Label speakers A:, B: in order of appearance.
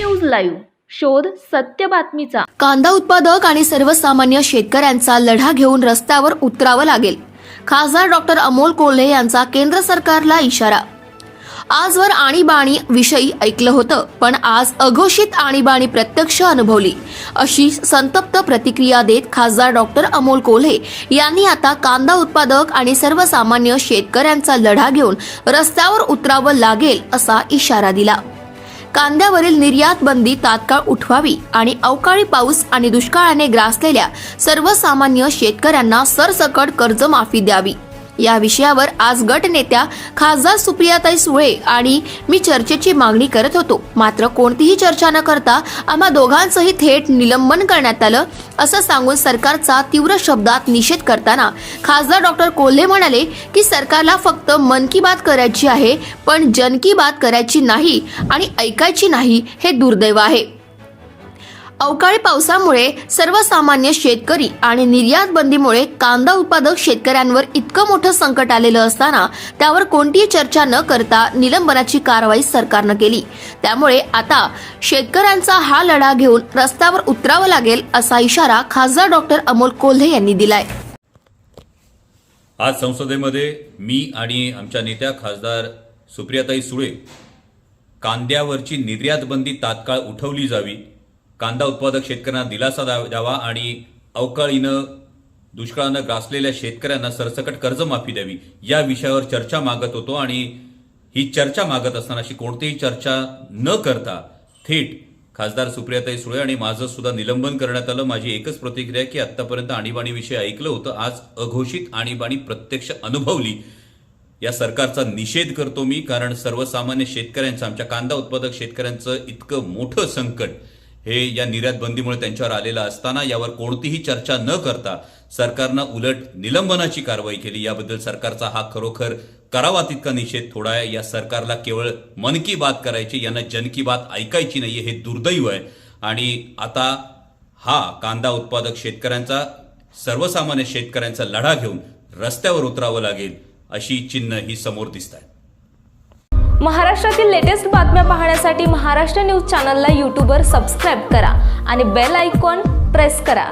A: Live. शोध सत्य बातमीचा.
B: कांदा उत्पादक आणि सर्वसामान्य शेतकऱ्यांचा लढा घेऊन रस्त्यावर उतरावं लागेल. खासदार डॉक्टर अमोल कोल्हे यांचा केंद्र सरकारला इशारा. आजवर आणीबाणी विषयी ऐकलं होतं पण आज अघोषित आणीबाणी प्रत्यक्ष अनुभवली अशी संतप्त प्रतिक्रिया देत खासदार डॉक्टर अमोल कोल्हे यांनी आता कांदा उत्पादक आणि सर्वसामान्य शेतकऱ्यांचा लढा घेऊन रस्त्यावर उतरावं लागेल असा इशारा दिला. कांद्यावरील निर्यात बंदी तात्काळ उठवावी आणि अवकाळी पाऊस आणि दुष्काळाने ग्रासलेल्या सर्वसामान्य शेतकऱ्यांना सरसकट कर्जमाफी द्यावी. या विषयावर आज गट नेत्या खासदार सुप्रियाताई सुळे आणि मी चर्चेची मागणी करत होतो. मात्र कोणतीही चर्चा न करता आम्हा दोघांचंही थेट निलंबन करण्यात आलं असं सांगून सरकारचा तीव्र शब्दात निषेध करताना खासदार डॉक्टर कोल्हे म्हणाले की सरकारला फक्त मन की बात करायची आहे पण जन की बात करायची नाही आणि ऐकायची नाही हे दुर्दैव आहे. अवकाळी पावसामुळे सर्वसामान्य शेतकरी आणि निर्यात बंदीमुळे कांदा उत्पादक शेतकऱ्यांवर इतकं मोठं संकट आलेलं असताना त्यावर कोणतीही चर्चा न करता निलंबनाची कारवाई सरकारनं केली. त्यामुळे आता शेतकऱ्यांचा हा लढा घेऊन रस्त्यावर उतरावं लागेल असा इशारा खासदार डॉक्टर अमोल कोल्हे यांनी दिलाय.
C: आज संसदेमध्ये मी आणि आमच्या नेत्या खासदार सुप्रियाताई सुळे कांद्यावरची निर्यात बंदी तात्काळ उठवली जावी कांदा उत्पादक शेतकऱ्यांना दिलासा द्या- द्यावा आणि अवकाळीनं दुष्काळानं ग्रासलेल्या शेतकऱ्यांना सरसकट कर्जमाफी द्यावी या विषयावर चर्चा मागत होतो आणि ही चर्चा मागत असताना अशी कोणतीही चर्चा न करता थेट खासदार सुप्रियाताई सुळे आणि माझं सुद्धा निलंबन करण्यात आलं. माझी एकच प्रतिक्रिया की आत्तापर्यंत आणीबाणीविषयी ऐकलं होतं. आज अघोषित आणीबाणी प्रत्यक्ष अनुभवली. या सरकारचा निषेध करतो मी कारण सर्वसामान्य शेतकऱ्यांचं आमच्या कांदा उत्पादक शेतकऱ्यांचं इतकं मोठं संकट हे या निर्यात बंदीमुळे त्यांच्यावर आलेलं असताना यावर कोणतीही चर्चा न करता सरकारनं उलट निलंबनाची कारवाई केली. याबद्दल सरकारचा हा खरोखर करावा तितका निषेध थोडा आहे. या सरकारला केवळ मन की बात करायची यांना जन की बात ऐकायची नाहीये हे दुर्दैव आहे. आणि आता हा कांदा उत्पादक शेतकऱ्यांचा सर्वसामान्य शेतकऱ्यांचा लढा घेऊन रस्त्यावर उतरावं लागेल अशी चिन्ह ही समोर दिसत आहेत
A: महाराष्ट्रातील लेटेस्ट बातम्या पाहण्यासाठी महाराष्ट्र न्यूज चॅनलला यूट्यूबवर सबस्क्राईब करा आणि बेल आयकॉन प्रेस करा.